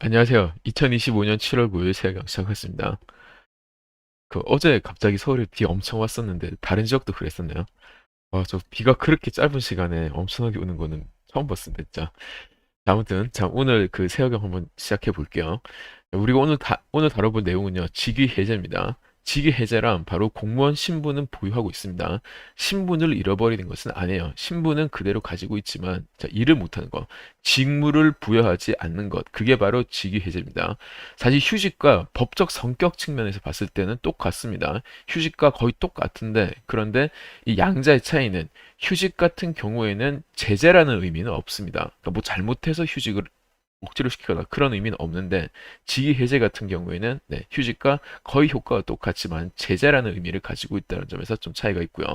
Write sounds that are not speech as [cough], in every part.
안녕하세요. 2025년 7월 9일 새벽 시작했습니다. 그 어제 갑자기 서울에 비 엄청 왔었는데 다른 지역도 그랬었나요? 아, 저 비가 그렇게 짧은 시간에 엄청나게 오는 거는 처음 봤습니다, 진짜. 자, 아무튼 자, 오늘 그 새벽경 한번 시작해 볼게요. 우리가 오늘 다, 오늘 다뤄볼 내용은요, 직위 해제입니다. 직위 해제란 바로 공무원 신분은 보유하고 있습니다. 신분을 잃어버리는 것은 아니에요. 신분은 그대로 가지고 있지만, 자, 일을 못하는 거, 직무를 부여하지 않는 것, 그게 바로 직위 해제입니다. 사실 휴직과 법적 성격 측면에서 봤을 때는 똑같습니다. 휴직과 거의 똑같은데, 그런데 이 양자의 차이는 휴직 같은 경우에는 제재라는 의미는 없습니다. 그러니까 뭐 잘못해서 휴직을 억지로 시키거나 그런 의미는 없는데 직위 해제 같은 경우에는 네, 휴직과 거의 효과가 똑같지만 제재라는 의미를 가지고 있다는 점에서 좀 차이가 있고요.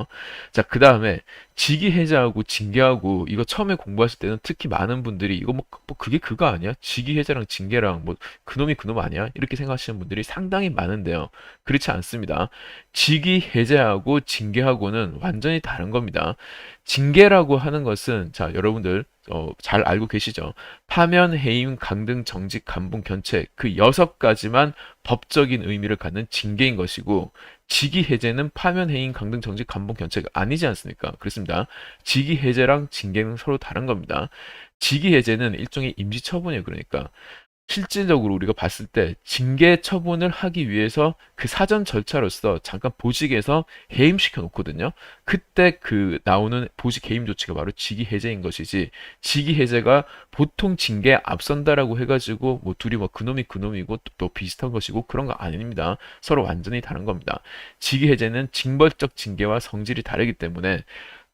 자, 그 다음에 직위 해제하고 징계하고 이거 처음에 공부하실 때는 특히 많은 분들이 이거 뭐, 뭐 그게 그거 아니야? 직위 해제랑 징계랑 뭐 그놈이 그놈 아니야? 이렇게 생각하시는 분들이 상당히 많은데요. 그렇지 않습니다. 직위 해제하고 징계하고는 완전히 다른 겁니다. 징계라고 하는 것은 자, 여러분들 어, 잘 알고 계시죠? 파면, 해임, 강등, 정직, 감봉, 견책 그 여섯 가지만 법적인 의미를 갖는 징계인 것이고 직위 해제는 파면, 해임, 강등, 정직, 감봉, 견책 아니지 않습니까? 그렇습니다. 직위 해제랑 징계는 서로 다른 겁니다. 직위 해제는 일종의 임시 처분이에요. 그러니까 실질적으로 우리가 봤을 때 징계 처분을 하기 위해서 그 사전 절차로서 잠깐 보직에서 해임시켜 놓거든요. 그때 그 나오는 보직 해임 조치가 바로 직위 해제인 것이지 직위 해제가 보통 징계에 앞선다라고 해가지고 뭐 둘이 뭐 그놈이 그놈이고 또, 또 비슷한 것이고 그런 거 아닙니다. 서로 완전히 다른 겁니다. 직위 해제는 징벌적 징계와 성질이 다르기 때문에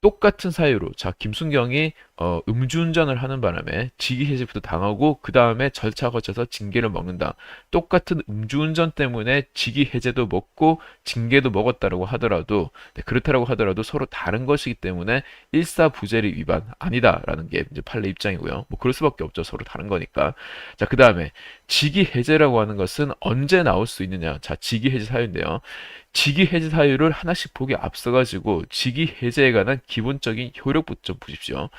똑같은 사유로 자 김순경이 어, 음주운전을 하는 바람에 직위해제부터 당하고 그 다음에 절차 거쳐서 징계를 먹는다. 똑같은 음주운전 때문에 직위해제도 먹고 징계도 먹었다라고 하더라도 네, 그렇다라고 하더라도 서로 다른 것이기 때문에 일사부재리 위반 아니다라는 게 이제 판례 입장이고요. 뭐 그럴 수밖에 없죠. 서로 다른 거니까. 자, 그 다음에 직위해제라고 하는 것은 언제 나올 수 있느냐? 자, 직위해제 사유인데요. 직위해제 사유를 하나씩 보기 앞서가지고 직위해제에 관한 기본적인 효력부터 좀 보십시오.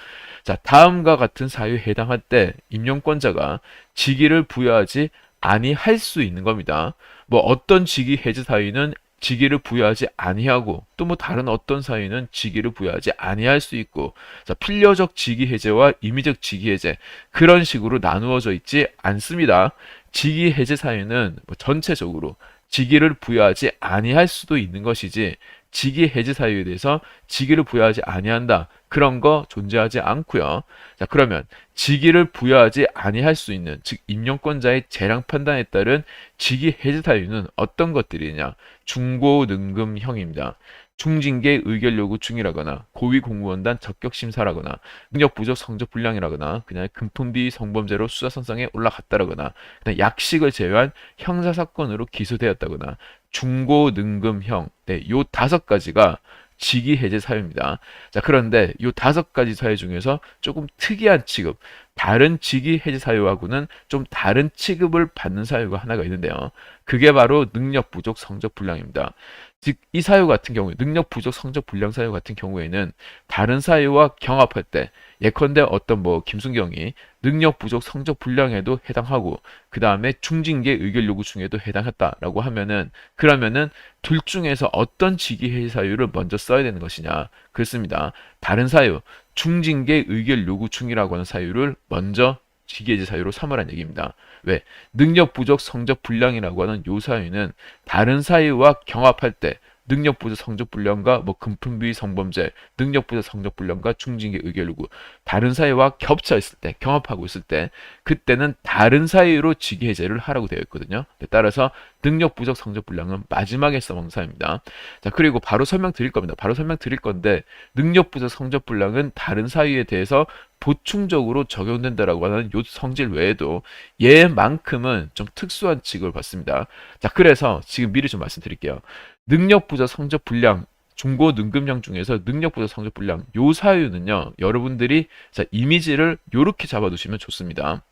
자, 다음과 같은 사유에 해당할 때 임용권자가 직위를 부여하지 아니할 수 있는 겁니다. 뭐 어떤 직위 해제 사유는 직위를 부여하지 아니하고 또 뭐 다른 어떤 사유는 직위를 부여하지 아니할 수 있고 자, 필려적 직위 해제와 임의적 직위 해제 그런 식으로 나누어져 있지 않습니다. 직위 해제 사유는 뭐 전체적으로 직위를 부여하지 아니할 수도 있는 것이지 직위 해제 사유에 대해서 직위를 부여하지 아니한다. 그런 거 존재하지 않고요. 자, 그러면 직위를 부여하지 아니할 수 있는 즉 임용권자의 재량 판단에 따른 직위 해제 사유는 어떤 것들이냐? 중고능금형입니다. 중징계 의결 요구 중이라거나 고위 공무원단 적격 심사라거나 능력 부족 성적 불량이라거나 그냥 금품비 성범죄로 수사선상에 올라갔다라거나 그냥 약식을 제외한 형사 사건으로 기소되었다거나 중고 능금형 네, 요 다섯 가지가 직위 해제 사유입니다. 자, 그런데 요 다섯 가지 사유 중에서 조금 특이한 취급, 다른 직위 해제 사유하고는 좀 다른 취급을 받는 사유가 하나가 있는데요. 그게 바로 능력 부족 성적 불량입니다. 즉, 이 사유 같은 경우에, 능력 부족 성적 불량 사유 같은 경우에는 다른 사유와 경합할 때, 예컨대 어떤 뭐, 김순경이 능력 부족 성적 불량에도 해당하고, 그 다음에 중징계 의결 요구 중에도 해당했다라고 하면은, 그러면은 둘 중에서 어떤 직위 해지 사유를 먼저 써야 되는 것이냐? 그렇습니다. 다른 사유, 중징계 의결 요구 중이라고 하는 사유를 먼저 직위해지 사유로 삼으라는 얘기입니다. 왜? 능력 부족 성적 불량이라고 하는 요 사유는 다른 사유와 경합할 때 능력 부족 성적 불량과 뭐 금품비 성범죄, 능력 부족 성적 불량과 중징계 의결 요구 다른 사유와 겹쳐 있을 때, 경합하고 있을 때 그때는 다른 사유로 직위 해제를 하라고 되어 있거든요. 네, 따라서 능력 부족 성적 불량은 마지막에 써먹는 사유입니다. 자, 그리고 바로 설명 드릴 겁니다. 바로 설명 드릴 건데 능력 부족 성적 불량은 다른 사유에 대해서 보충적으로 적용된다라고 하는 요 성질 외에도 얘만큼은 좀 특수한 취급을 받습니다. 자, 그래서 지금 미리 좀 말씀드릴게요. 능력 부족 성적 불량 중고 능금형 중에서 능력 부족 성적 불량 요 사유는요. 여러분들이 자, 이미지를 요렇게 잡아 두시면 좋습니다.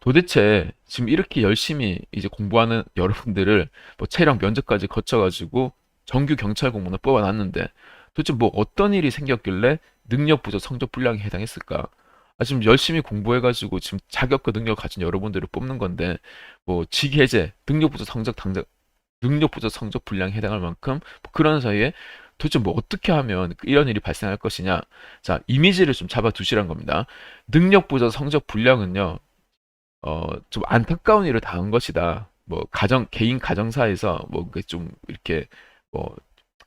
도대체 지금 이렇게 열심히 이제 공부하는 [laughs] 여러분들을 뭐 체력 면접까지 거쳐가지고 정규 경찰 공무원을 뽑아놨는데 도대체 뭐 어떤 일이 생겼길래 능력 부족 성적 불량에 해당했을까? 아, 지금 열심히 공부해가지고 지금 자격과 능력 가진 여러분들을 뽑는 건데 뭐 직위 해제, 능력 부족 성적 당장 능력 부족 성적 불량에 해당할 만큼 뭐 그런 사이에 도대체 뭐 어떻게 하면 이런 일이 발생할 것이냐? 자, 이미지를 좀 잡아 두시란 겁니다. 능력 부족 성적 불량은요. 어, 좀 안타까운 일을 당한 것이다. 뭐 가정 개인 가정사에서 뭐 좀 이렇게 뭐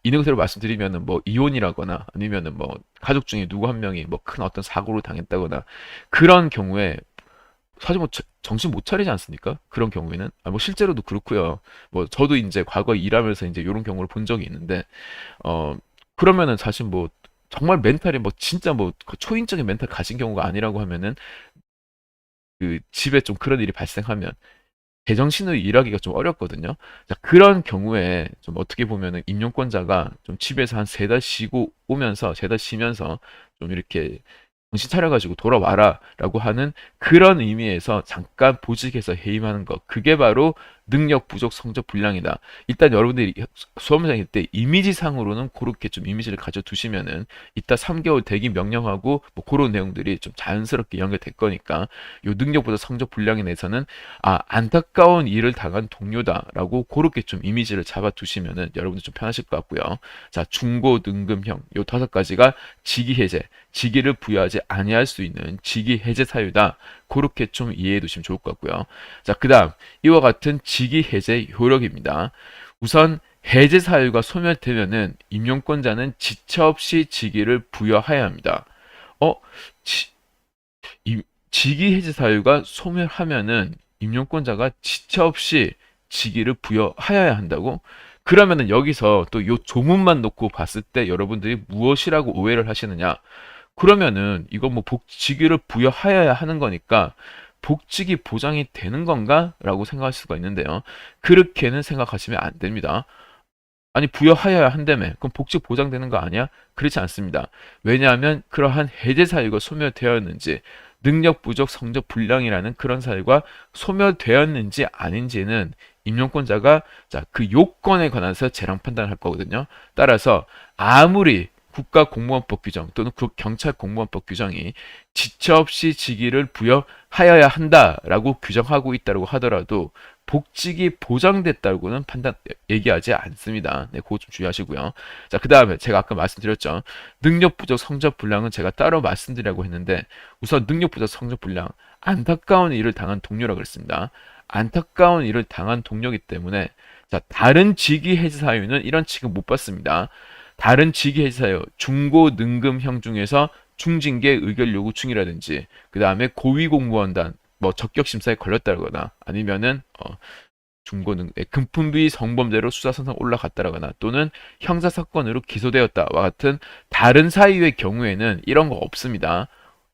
그대로 말씀드리면은 뭐 이혼이라거나 아니면은 뭐 가족 중에 누구 한 명이 뭐 큰 어떤 사고를 당했다거나 그런 경우에 사실 뭐 저- 정신 못 차리지 않습니까? 그런 경우에는 아, 뭐 실제로도 그렇고요. 뭐 저도 이제 과거 에 일하면서 이제 이런 경우를 본 적이 있는데 어 그러면은 사실 뭐 정말 멘탈이 뭐 진짜 뭐그 초인적인 멘탈 가진 경우가 아니라고 하면은 그 집에 좀 그런 일이 발생하면 제정신으로 일하기가 좀 어렵거든요. 자, 그런 경우에 좀 어떻게 보면은 임용권자가 좀 집에서 한 세 달 쉬고 오면서 세 달 쉬면서 좀 이렇게 정신 차려가지고 돌아와라 라고 하는 그런 의미에서 잠깐 보직해서 해임하는 것. 그게 바로 능력 부족 성적 불량이다. 일단 여러분들이 수험생일 때 이미지상으로는 그렇게 좀 이미지를 가져두시면은 이따 3개월 대기 명령하고 뭐 그런 내용들이 좀 자연스럽게 연결될 거니까 요 능력 부족 성적 불량에 대해서는 아 안타까운 일을 당한 동료다라고 그렇게 좀 이미지를 잡아두시면은 여러분들 좀 편하실 것 같고요. 자 중고 등급형 요 다섯 가지가 직위 해제, 직위를 부여하지 아니할 수 있는 직위 해제 사유다. 그렇게 좀 이해해 두시면 좋을 것 같고요. 자, 그 다음, 이와 같은 직위 해제 효력입니다. 우선, 해제 사유가 소멸되면은 임용권자는 지체 없이 직위를 부여해야 합니다. 어, 지, 이, 직위 해제 사유가 소멸하면은 임용권자가 지체 없이 직위를 부여하여야 한다고? 그러면은 여기서 또 요 조문만 놓고 봤을 때 여러분들이 무엇이라고 오해를 하시느냐? 그러면은 이거 뭐 복직위를 부여하여야 하는 거니까 복직이 보장이 되는 건가? 라고 생각할 수가 있는데요. 그렇게는 생각하시면 안 됩니다. 아니 부여하여야 한다며 그럼 복직 보장되는 거 아니야? 그렇지 않습니다. 왜냐하면 그러한 해제 사유가 소멸되었는지 능력 부족 성적 불량이라는 그런 사유가 소멸되었는지 아닌지는 임용권자가 자, 그 요건에 관해서 재량 판단을 할 거거든요. 따라서 아무리 국가공무원법 규정 또는 국- 경찰 공무원법 규정이 지체 없이 직위를 부여하여야 한다라고 규정하고 있다고 하더라도 복직이 보장됐다고는 판단 얘기하지 않습니다. 네, 그거 좀 주의하시고요. 자, 그 다음에 제가 아까 말씀드렸죠. 능력 부족 성적 불량은 제가 따로 말씀드리려고 했는데 우선 능력 부족 성적 불량 안타까운 일을 당한 동료라고 그랬습니다. 안타까운 일을 당한 동료이기 때문에 자, 다른 직위 해지 사유는 이런 취급 못 받습니다. 다른 직위 해지 사유 중고 능금형 중에서 중징계 의결 요구 중이라든지 그 다음에 고위공무원단 뭐 적격 심사에 걸렸다거나 아니면은 어, 중고능 네, 금품비 성범죄로 수사선상 올라갔다거나 또는 형사 사건으로 기소되었다와 같은 다른 사유의 경우에는 이런 거 없습니다.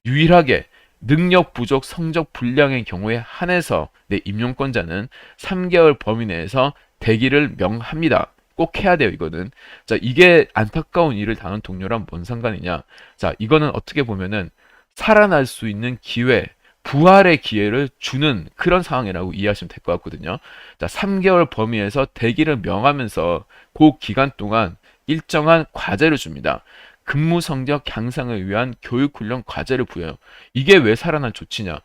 유일하게 능력 부족 성적 불량의 경우에 한해서 내 임용권자는 3개월 범위 내에서 대기를 명합니다. 꼭 해야 돼요, 이거는. 자, 이게 안타까운 일을 당한 동료랑 뭔 상관이냐? 자, 이거는 어떻게 보면은 살아날 수 있는 기회, 부활의 기회를 주는 그런 상황이라고 이해하시면 될 것 같거든요. 자, 3개월 범위에서 대기를 명하면서 그 기간 동안 일정한 과제를 줍니다. 근무 성적 향상을 위한 교육 훈련 과제를 부여해요. 이게 왜 살아날 조치냐?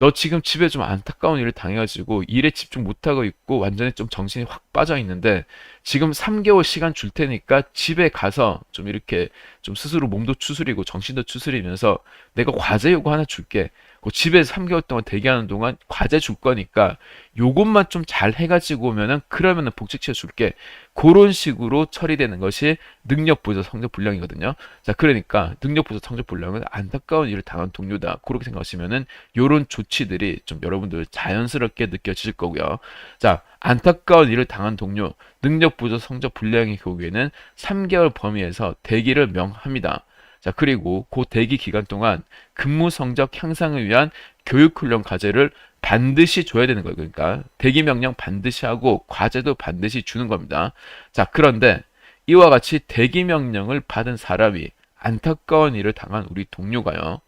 너 지금 집에 좀 안타까운 일을 당해가지고 일에 집중 못하고 있고 완전히 좀 정신이 확 빠져 있는데 지금 3개월 시간 줄 테니까 집에 가서 좀 이렇게 좀 스스로 몸도 추스리고 정신도 추스리면서 내가 과제 요구 하나 줄게. 그 집에서 3개월 동안 대기하는 동안 과제 줄 거니까 요것만 좀 잘 해가지고 오면은 그러면은 복직 시켜 줄게. 그런 식으로 처리되는 것이 능력 부족 성적 불량이거든요. 자, 그러니까 능력 부족 성적 불량은 안타까운 일을 당한 동료다. 그렇게 생각하시면은 요런 조치들이 좀 여러분들 자연스럽게 느껴지실 거고요. 자, 안타까운 일을 당한 동료, 능력 부족 성적 불량의 경우에는 3개월 범위에서 대기를 명합니다. 자, 그리고 그 대기 기간 동안 근무 성적 향상을 위한 교육 훈련 과제를 반드시 줘야 되는 거예요. 그러니까 대기 명령 반드시 하고 과제도 반드시 주는 겁니다. 자, 그런데 이와 같이 대기 명령을 받은 사람이 안타까운 일을 당한 우리 동료가요.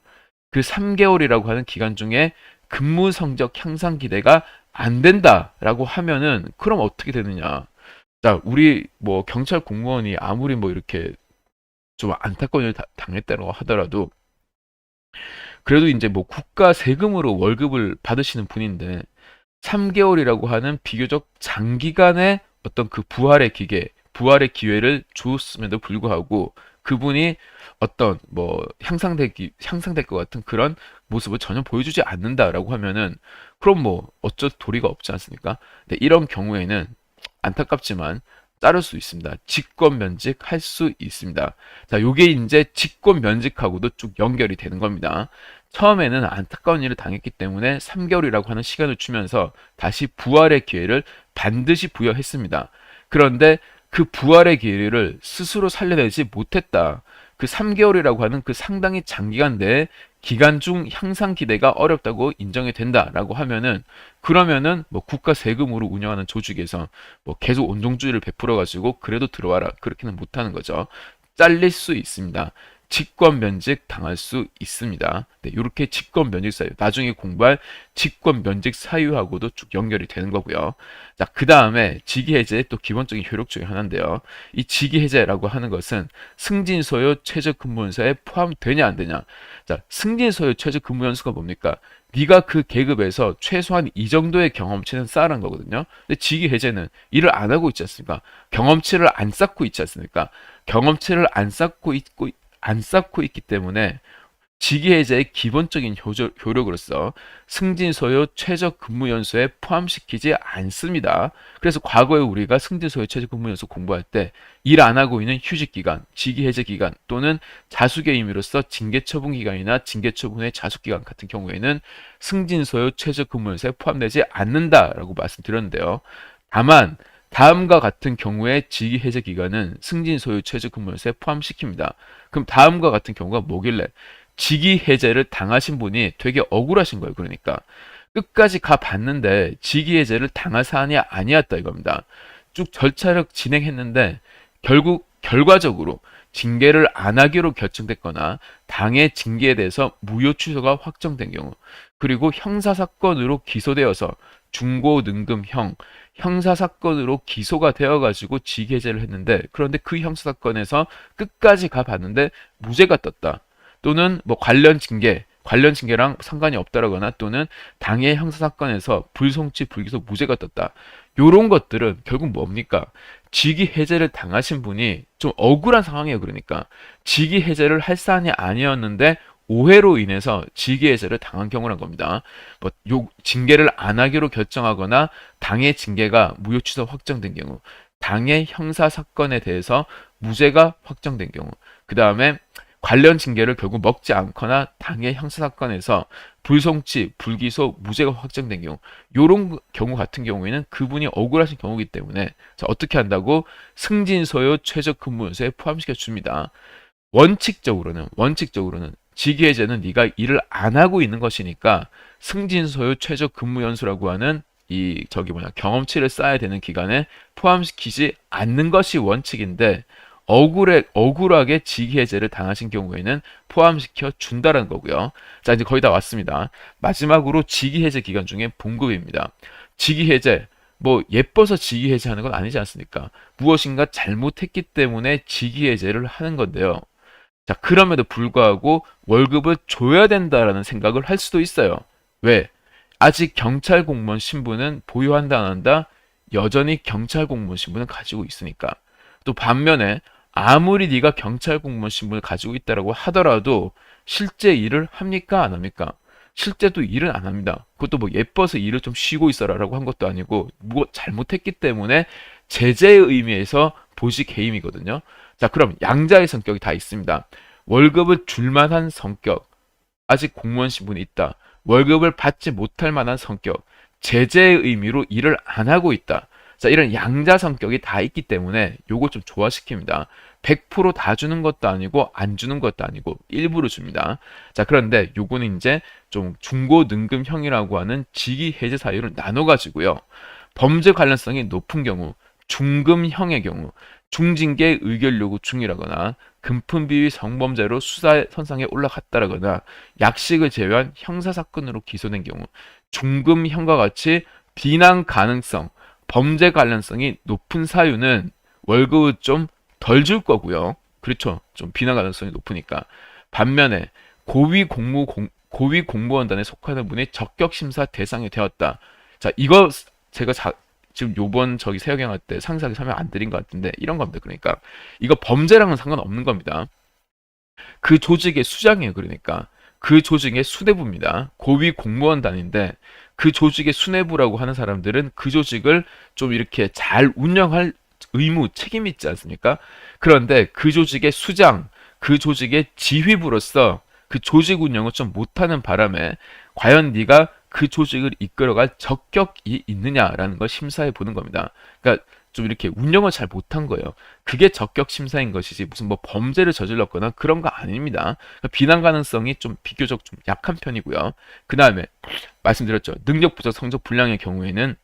그 3개월이라고 하는 기간 중에 근무 성적 향상 기대가 안 된다라고 하면은 그럼 어떻게 되느냐? 자, 우리 뭐 경찰 공무원이 아무리 뭐 이렇게 좀 안타까운 일을 다- 당했다고 하더라도 그래도 이제 뭐 국가 세금으로 월급을 받으시는 분인데 3개월이라고 하는 비교적 장기간의 어떤 그 부활의 기회, 부활의 기회를 줬음에도 불구하고 그분이 어떤 뭐 향상되기 향상될 것 같은 그런 모습을 전혀 보여주지 않는다라고 하면은 그럼 뭐 어쩔 도리가 없지 않습니까? 네, 이런 경우에는 안타깝지만 자를 수 있습니다. 직권 면직할 수 있습니다. 자, 요게 이제 직권 면직하고도 쭉 연결이 되는 겁니다. 처음에는 안타까운 일을 당했기 때문에 3개월이라고 하는 시간을 주면서 다시 부활의 기회를 반드시 부여했습니다. 그런데 그 부활의 기회를 스스로 살려내지 못했다. 그 3개월이라고 하는 그 상당히 장기간 내에 기간 중 향상 기대가 어렵다고 인정이 된다라고 하면은 그러면은 뭐 국가 세금으로 운영하는 조직에서 뭐 계속 온종주의를 베풀어 가지고 그래도 들어와라 그렇게는 못하는 거죠. 잘릴 수 있습니다. 직권 면직 당할 수 있습니다. 네, 이렇게 직권 면직 사유, 나중에 공부할 직권 면직 사유하고도 쭉 연결이 되는 거고요. 자, 그 다음에 직위 해제의 또 기본적인 효력 중에 하나인데요. 이 직위 해제라고 하는 것은 승진 소요 최저 근무 연수에 포함되냐 안 되냐. 자, 승진 소요 최저 근무 연수가 뭡니까? 네가 그 계급에서 최소한 이 정도의 경험치는 쌓아란 거거든요. 근데 직위 해제는 일을 안 하고 있지 않습니까? 경험치를 안 쌓고 있지 않습니까? 경험치를 안 쌓고 있고 안 쌓고 있기 때문에 직위해제의 기본적인 효력으로서 승진 소요 최저 근무 연수에 포함시키지 않습니다. 그래서 과거에 우리가 승진 소요 최저 근무 연수 공부할 때 일 안 하고 있는 휴직 기간, 직위해제 기간 또는 자숙의 의미로서 징계 처분 기간이나 징계 처분의 자숙 기간 같은 경우에는 승진 소요 최저 근무 연수에 포함되지 않는다라고 말씀드렸는데요. 다만 다음과 같은 경우에 직위 해제 기간은 승진 소유 최저 근무 연수에 포함시킵니다. 그럼 다음과 같은 경우가 뭐길래 직위 해제를 당하신 분이 되게 억울하신 거예요. 그러니까 끝까지 가 봤는데 직위 해제를 당할 사안이 아니었다 이겁니다. 쭉 절차를 진행했는데 결국 결과적으로 징계를 안 하기로 결정됐거나 당의 징계에 대해서 무효 취소가 확정된 경우 그리고 형사 사건으로 기소되어서 중고 능금형 형사 사건으로 기소가 되어 가지고 직위해제를 했는데 그런데 그 형사 사건에서 끝까지 가 봤는데 무죄가 떴다. 또는 뭐 관련 징계 관련 징계랑 상관이 없다라거나 또는 당해 형사 사건에서 불송치 불기소 무죄가 떴다. 요런 것들은 결국 뭡니까? 직위 해제를 당하신 분이 좀 억울한 상황이에요. 그러니까 직위 해제를 할 사안이 아니었는데 오해로 인해서 직위 해제를 당한 경우란 겁니다. 뭐 요 징계를 안 하기로 결정하거나 당의 징계가 무효 취소 확정된 경우, 당의 형사 사건에 대해서 무죄가 확정된 경우, 그 다음에 관련 징계를 결국 먹지 않거나 당의 형사 사건에서 불송치, 불기소, 무죄가 확정된 경우, 요런 경우 같은 경우에는 그분이 억울하신 경우이기 때문에 자, 어떻게 한다고 승진 소요 최저 근무 연수에 포함시켜 줍니다. 원칙적으로는 원칙적으로는 직위해제는 네가 일을 안 하고 있는 것이니까 승진 소요 최저 근무 연수라고 하는 이 저기 뭐냐 경험치를 쌓아야 되는 기간에 포함시키지 않는 것이 원칙인데 억울해 억울하게 직위해제를 당하신 경우에는 포함시켜 준다라는 거고요. 자 이제 거의 다 왔습니다. 마지막으로 직위해제 기간 중에 봉급입니다. 직위해제 뭐 예뻐서 직위해제하는 건 아니지 않습니까? 무엇인가 잘못했기 때문에 직위해제를 하는 건데요. 자, 그럼에도 불구하고 월급을 줘야 된다라는 생각을 할 수도 있어요. 왜? 아직 경찰 공무원 신분은 보유한다 안 한다? 여전히 경찰 공무원 신분을 가지고 있으니까. 또 반면에 아무리 네가 경찰 공무원 신분을 가지고 있다라고 하더라도 실제 일을 합니까? 안 합니까? 실제도 일은 안 합니다. 그것도 뭐 예뻐서 일을 좀 쉬고 있어라라고 한 것도 아니고 뭐 잘못했기 때문에 제재의 의미에서 보직 해임이거든요. 자, 그럼 양자의 성격이 다 있습니다. 월급을 줄 만한 성격, 아직 공무원 신분이 있다. 월급을 받지 못할 만한 성격, 제재의 의미로 일을 안 하고 있다. 자, 이런 양자 성격이 다 있기 때문에 요거 좀 조화시킵니다. 100%다 주는 것도 아니고 안 주는 것도 아니고 일부러 줍니다. 자, 그런데 요거는 이제 좀 중고 능금형이라고 하는 직위 해제 사유를 나눠 가지고요. 범죄 관련성이 높은 경우, 중금형의 경우, 중징계 의결 요구 중이라거나 금품 비위 성범죄로 수사 선상에 올라갔다라거나 약식을 제외한 형사 사건으로 기소된 경우 중금형과 같이 비난 가능성, 범죄 관련성이 높은 사유는 월급을 좀 덜 줄 거고요. 그렇죠. 좀 비난 가능성이 높으니까. 반면에 고위 공무 공, 고위 공무원단에 속하는 분이 적격 심사 대상이 되었다. 자, 이거 제가 자, 지금 요번 저기 세역형 할때 상세하게 설명 안 드린 것 같은데 이런 겁니다. 그러니까 이거 범죄랑은 상관없는 겁니다. 그 조직의 수장이에요. 그러니까 그 조직의 수뇌부입니다. 고위 공무원단인데 그 조직의 수뇌부라고 하는 사람들은 그 조직을 좀 이렇게 잘 운영할 의무, 책임이 있지 않습니까? 그런데 그 조직의 수장, 그 조직의 지휘부로서 그 조직 운영을 좀 못하는 바람에 과연 네가 그 조직을 이끌어갈 적격이 있느냐라는 걸 심사해 보는 겁니다. 그러니까 좀 이렇게 운영을 잘 못한 거예요. 그게 적격 심사인 것이지 무슨 뭐 범죄를 저질렀거나 그런 거 아닙니다. 그러니까 비난 가능성이 좀 비교적 좀 약한 편이고요. 그 다음에 말씀드렸죠. 능력 부족, 성적 불량의 경우에는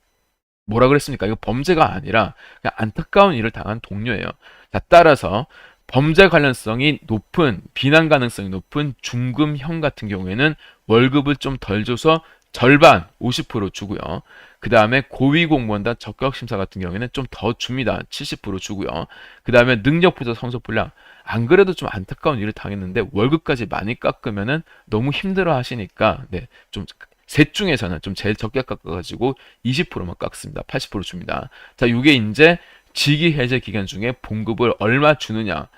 뭐라 그랬습니까? 이거 범죄가 아니라 그냥 안타까운 일을 당한 동료예요. 자, 따라서 범죄 관련성이 높은 비난 가능성이 높은 중금형 같은 경우에는 월급을 좀 덜 줘서 절반 50% 주고요. 그 다음에 고위 공무원단 적격 심사 같은 경우에는 좀 더 줍니다. 70% 주고요. 그 다음에 능력 부족 성적 불량 안 그래도 좀 안타까운 일을 당했는데 월급까지 많이 깎으면은 너무 힘들어 하시니까 네, 좀 셋 중에서는 좀 제일 적게 깎아가지고 20%만 깎습니다. 80% 줍니다. 자, 이게 이제 직위 해제 기간 중에 봉급을 얼마 주느냐.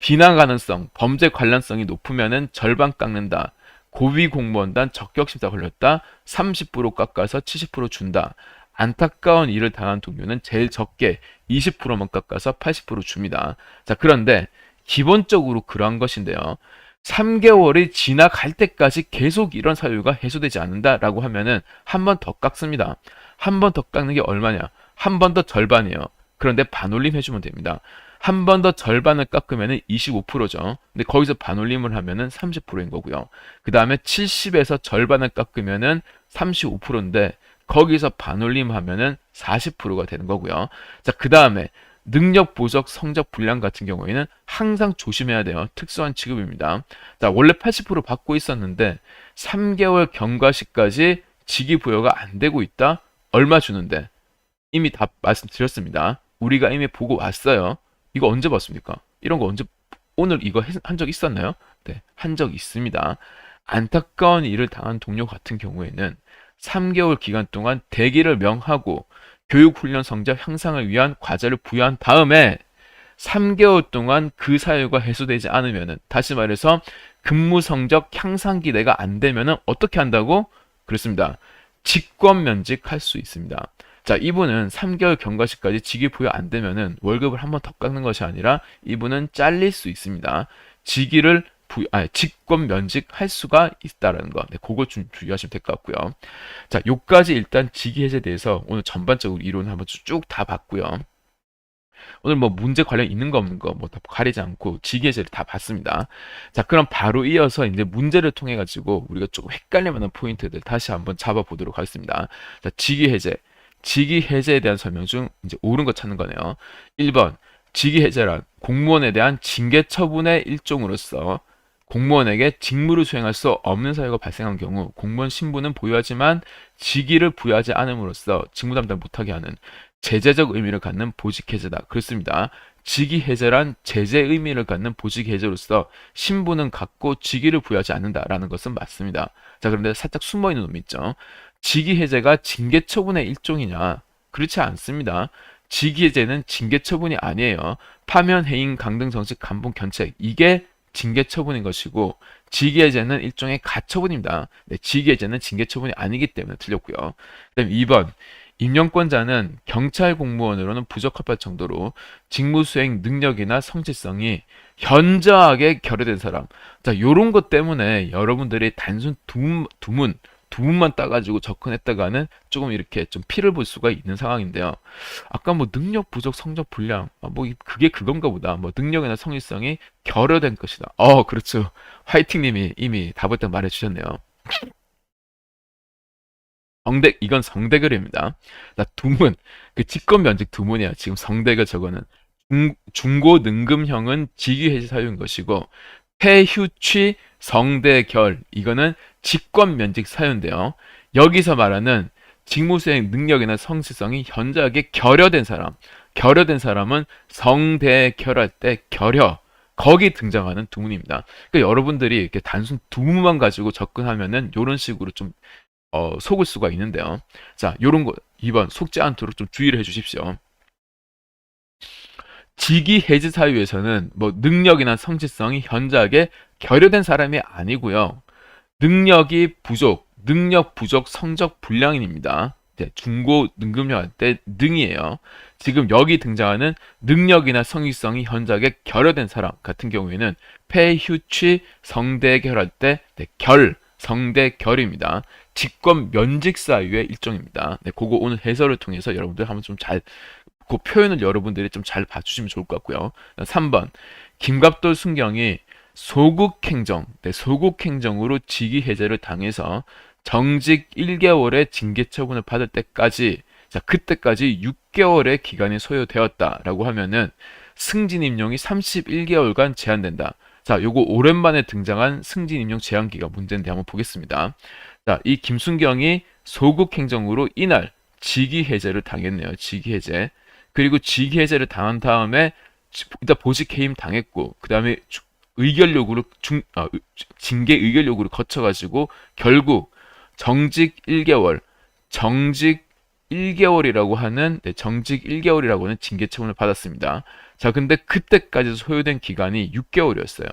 비난 가능성, 범죄 관련성이 높으면은 절반 깎는다. 고위 공무원단 적격 심사 걸렸다. 30% 깎아서 70% 준다. 안타까운 일을 당한 동료는 제일 적게 20%만 깎아서 80% 줍니다. 자, 그런데 기본적으로 그러한 것인데요. 3개월이 지나갈 때까지 계속 이런 사유가 해소되지 않는다라고 하면은 한 번 더 깎습니다. 한 번 더 깎는 게 얼마냐? 한 번 더 절반이에요. 그런데 반올림 해주면 됩니다. 한 번 더 절반을 깎으면은 25%죠. 근데 거기서 반올림을 하면은 30%인 거고요. 그 다음에 70에서 절반을 깎으면은 35%인데 거기서 반올림 하면은 40%가 되는 거고요. 자, 그 다음에 능력 보적 성적 불량 같은 경우에는 항상 조심해야 돼요. 특수한 취급입니다. 자, 원래 80% 받고 있었는데 3개월 경과 시까지 직위 부여가 안 되고 있다. 얼마 주는데? 이미 다 말씀드렸습니다. 우리가 이미 보고 왔어요. 이거 언제 봤습니까? 이런 거 언제 오늘 이거 한 적 있었나요? 네, 한 적 있습니다. 안타까운 일을 당한 동료 같은 경우에는 3개월 기간 동안 대기를 명하고 교육훈련 성적 향상을 위한 과제를 부여한 다음에 3개월 동안 그 사유가 해소되지 않으면은 다시 말해서 근무 성적 향상 기대가 안 되면은 어떻게 한다고? 그렇습니다. 직권 면직할 수 있습니다. 자, 이분은 3개월 경과시까지 직위 부여 안 되면은 월급을 한 번 더 깎는 것이 아니라 이분은 잘릴 수 있습니다. 직위를 부, 아니, 직권 면직할 수가 있다라는 거. 네, 그거 좀 주의하시면 될 것 같고요. 자, 요까지 일단 직위 해제에 대해서 오늘 전반적으로 이론을 한번 쭉 다 봤고요. 오늘 뭐 문제 관련 있는 거 없는 거 뭐 다 가리지 않고 해제를 다 봤습니다. 자, 그럼 바로 이어서 이제 문제를 통해 가지고 우리가 조금 헷갈릴 만한 포인트들 다시 한번 잡아 보도록 하겠습니다. 자, 직위 해제. 직위 해제에 대한 설명 중 이제 옳은 거 찾는 거네요. 1번 직위 해제란 공무원에 대한 징계 처분의 일종으로서 공무원에게 직무를 수행할 수 없는 사유가 발생한 경우 공무원 신분은 보유하지만 직위를 부여하지 않음으로써 직무 담당 못하게 하는 제재적 의미를 갖는 보직 해제다. 그렇습니다. 직위 해제란 제재 의미를 갖는 보직 해제로서 신분은 갖고 직위를 부여하지 않는다라는 것은 맞습니다. 자, 그런데 살짝 숨어 있는 놈이 있죠. 직위 해제가 징계 처분의 일종이냐? 그렇지 않습니다. 직위 해제는 징계 처분이 아니에요. 파면, 해임, 강등, 정식, 감봉, 견책 이게 징계 처분인 것이고 직위 해제는 일종의 가처분입니다. 네, 직위 해제는 징계 처분이 아니기 때문에 틀렸고요. 그다음 2번 임명권자는 경찰 공무원으로는 부적합할 정도로 직무 수행 능력이나 성실성이 현저하게 결여된 사람. 자, 요런 것 때문에 여러분들이 단순 두문, 두문 두문만 따가지고 접근했다가는 조금 이렇게 좀 피를 볼 수가 있는 상황인데요. 아까 뭐 능력 부족, 성적 불량, 아, 뭐 그게 그건가 보다. 뭐 능력이나 성실성이 결여된 것이다. 어, 그렇죠. 화이팅님이 이미 답을 때 말해주셨네요. 성대 이건 성대결입니다. 나 두문 그 직권 면직 두문이야. 지금 성대결 저거는 중, 중고 능금형은 직위해지 사유인 것이고 폐휴취 성대결 이거는 직권 면직 사유인데요. 여기서 말하는 직무수행 능력이나 성실성이 현저하게 결여된 사람, 결여된 사람은 성대결할 때 결여, 거기 등장하는 두문입니다. 그러니까 여러분들이 이렇게 단순 두문만 가지고 접근하면은 이런 식으로 좀 어, 속을 수가 있는데요. 자, 요런 거 2번 속지 않도록 좀 주의를 해 주십시오. 직위 해지 사유에서는 뭐 능력이나 성실성이 현저하게 결여된 사람이 아니고요. 능력이 부족, 능력 부족, 성적 불량인입니다. 네, 중고 능금료 할때 능이에요. 지금 여기 등장하는 능력이나 성실성이 현저하게 결여된 사람 같은 경우에는 폐 휴취 성대결 할 때 네, 결, 성대결입니다. 직권 면직 사유의 일종입니다. 네, 그거 오늘 해설을 통해서 여러분들 한번 좀 잘, 그 표현을 여러분들이 좀 잘 봐주시면 좋을 것 같고요. 3번 김갑돌 순경이 소국행정, 네, 소국행정으로 직위 해제를 당해서 정직 1개월의 징계 처분을 받을 때까지 자 그때까지 6개월의 기간이 소요되었다라고 하면은 승진 임용이 31개월간 제한된다. 자, 요거 오랜만에 등장한 승진 임용 제한 기가 문제인데 한번 보겠습니다. 자, 이 김순경이 소국 행정으로 이날 직위 해제를 당했네요. 직위 해제. 그리고 직위 해제를 당한 다음에 일단 보직 해임 당했고 그다음에 의결 요구를 중 아, 징계 의결 요구를 거쳐 가지고 결국 정직 1개월, 정직 1개월이라고 하는 네, 정직 1개월이라고 하는 징계 처분을 받았습니다. 자, 근데 그때까지 소요된 기간이 6개월이었어요.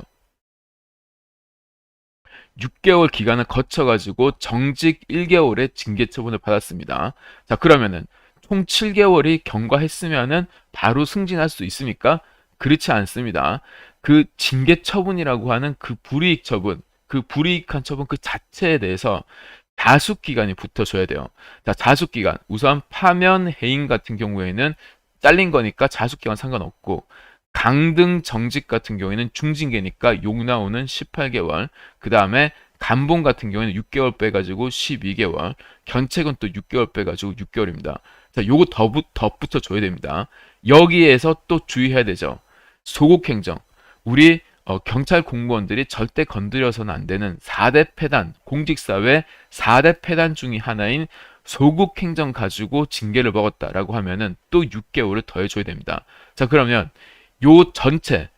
6개월 기간을 거쳐가지고 정직 1개월의 징계 처분을 받았습니다. 자, 그러면은 총 7개월이 경과했으면은 바로 승진할 수 있습니까? 그렇지 않습니다. 그 징계 처분이라고 하는 그 불이익 처분, 그 불이익한 처분 그 자체에 대해서 자숙 기간이 붙어줘야 돼요. 자, 자숙 기간. 우선 파면 해임 같은 경우에는 잘린 거니까 자숙 기간 상관없고 강등 정직 같은 경우에는 중징계니까 욕 나오는 18개월. 그 다음에 간봉 같은 경우에는 6개월 빼가지고 12개월. 견책은 또 6개월 빼가지고 6개월입니다. 자, 요거 더, 더 붙여줘야 됩니다. 여기에서 또 주의해야 되죠. 소국행정. 우리 어, 경찰 공무원들이 절대 건드려서는 안 되는 4대 폐단, 공직사회 4대 폐단 중의 하나인 소국 행정 가지고 징계를 먹었다라고 하면은 또 6개월을 더해줘야 됩니다. 자, 그러면 요 전체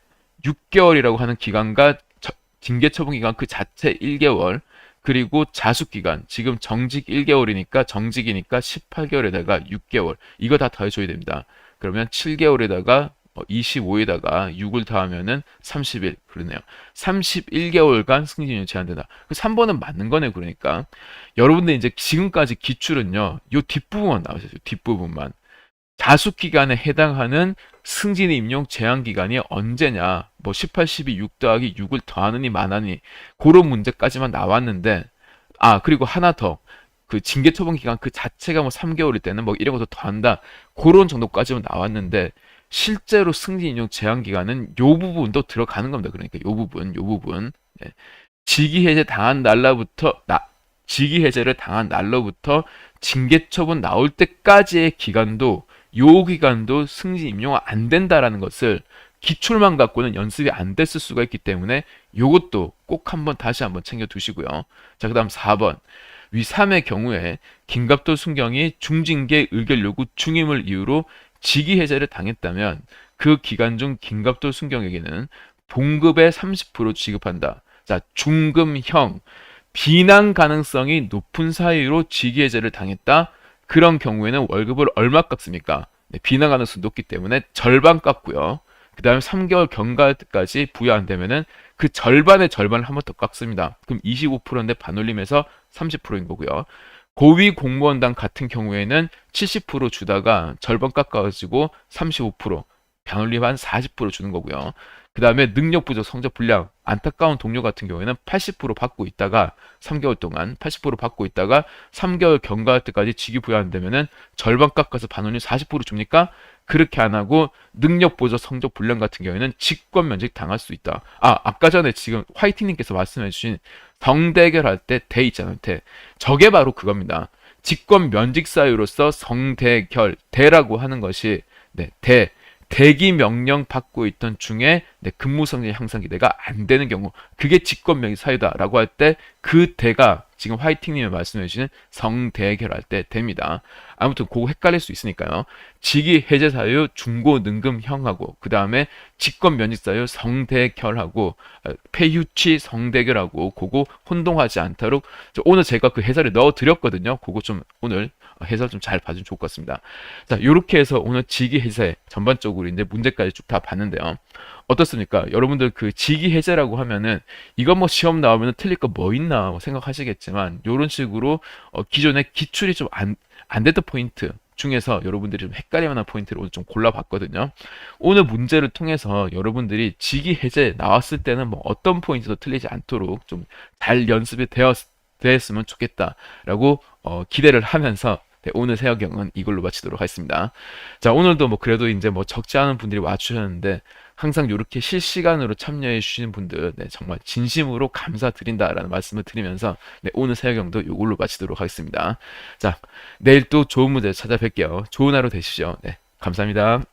6개월이라고 하는 기간과 저, 징계 처분 기간 그 자체 1개월, 그리고 자숙 기간, 지금 정직 1개월이니까 정직이니까 18개월에다가 6개월, 이거 다 더해줘야 됩니다. 그러면 7개월에다가 25에다가 어, 6을 더하면은 30일 그러네요. 31개월간 승진이 제한된다. 그 3번은 맞는 거네 그러니까 여러분들 이제 지금까지 기출은요. 요 뒷부분만 나오세요. 뒷부분만. 자숙 기간에 해당하는 승진 임용 제한 기간이 언제냐? 뭐 18, 12, 6 더하기 6을 더하느니 마나니 그런 문제까지만 나왔는데 아 그리고 하나 더. 그 징계 처분 기간 그 자체가 뭐 3개월일 때는 뭐 이런 것도 더한다. 그런 정도까지만 나왔는데 실제로 승진 인용 제한 기간은 요 부분도 들어가는 겁니다. 그러니까 요 부분, 요 부분. 네. 직위 해제 당한 날로부터 나 직위 해제를 당한 날로부터 징계 처분 나올 때까지의 기간도 요 기간도 승진 임용화 안 된다라는 것을 기출만 갖고는 연습이 안 됐을 수가 있기 때문에 요것도 꼭 한번 다시 한번 챙겨 두시고요. 자, 그다음 4번. 위 3의 경우에 김갑도 순경이 중징계 의결 요구 중임을 이유로 직위 해제를 당했다면 그 기간 중 김갑도 순경에게는 봉급의 30% 지급한다. 자, 중금형 비난 가능성이 높은 사유로 직위 해제를 당했다. 그런 경우에는 월급을 얼마 깎습니까? 네, 비난 가능성이 높기 때문에 절반 깎고요. 그 다음에 3개월 경과할 때까지 부여 안 되면은 그 절반의 절반을 한 번 더 깎습니다. 그럼 25%인데 반올림해서 30%인 거고요. 고위 공무원당 같은 경우에는 70% 주다가 절반 깎아가지고 35% 변올림 한 40% 주는 거고요. 그 다음에 능력 부족, 성적 불량, 안타까운 동료 같은 경우에는 80% 받고 있다가 3개월 동안 80% 받고 있다가 3개월 경과할 때까지 직위 부여 안 되면은 절반 깎아서 반원이 40% 줍니까? 그렇게 안 하고 능력 보조 성적 불량 같은 경우에는 직권 면직 당할 수 있다. 아, 아까 전에 지금 화이팅님께서 말씀해 주신 성대결 할 때 대 있잖아요. 대. 저게 바로 그겁니다. 직권 면직 사유로서 성대결 대라고 하는 것이 네, 대 대기 명령 받고 있던 중에 네, 근무 성질 향상 기대가 안 되는 경우 그게 직권 명의 사유다라고 할 때 그 대가 지금 화이팅님이 말씀해주신 성대결할 때 됩니다. 아무튼 그거 헷갈릴 수 있으니까요. 직위 해제 사유 중고 능금형하고 그 다음에 직권 면직 사유 성대결하고 어, 폐유치 성대결하고 그거 혼동하지 않도록 저 오늘 제가 그 해설을 넣어 드렸거든요. 그거 좀 오늘 해설 좀 잘 봐주면 좋을 것 같습니다. 자, 이렇게 해서 오늘 직위 해제 전반적으로 이제 문제까지 쭉 다 봤는데요. 어떻습니까? 여러분들 그 직위 해제라고 하면은 이거 뭐 시험 나오면 틀릴 거 뭐 있나 뭐 생각하시겠지만 이런 식으로 어, 기존에 기출이 좀 안 안 됐던 포인트 중에서 여러분들이 좀 헷갈릴 만한 포인트를 오늘 좀 골라봤거든요. 오늘 문제를 통해서 여러분들이 직위 해제 나왔을 때는 뭐 어떤 포인트도 틀리지 않도록 좀 잘 연습이 되었, 되었으면 좋겠다라고 어, 기대를 하면서 네, 오늘 세역경은 이걸로 마치도록 하겠습니다. 자, 오늘도 뭐 그래도 이제 뭐 적지 않은 분들이 와주셨는데 항상 이렇게 실시간으로 참여해 주시는 분들 네, 정말 진심으로 감사드린다라는 말씀을 드리면서 네, 오늘 세역경도 이걸로 마치도록 하겠습니다. 자, 내일 또 좋은 문제 찾아뵐게요. 좋은 하루 되시죠. 네, 감사합니다.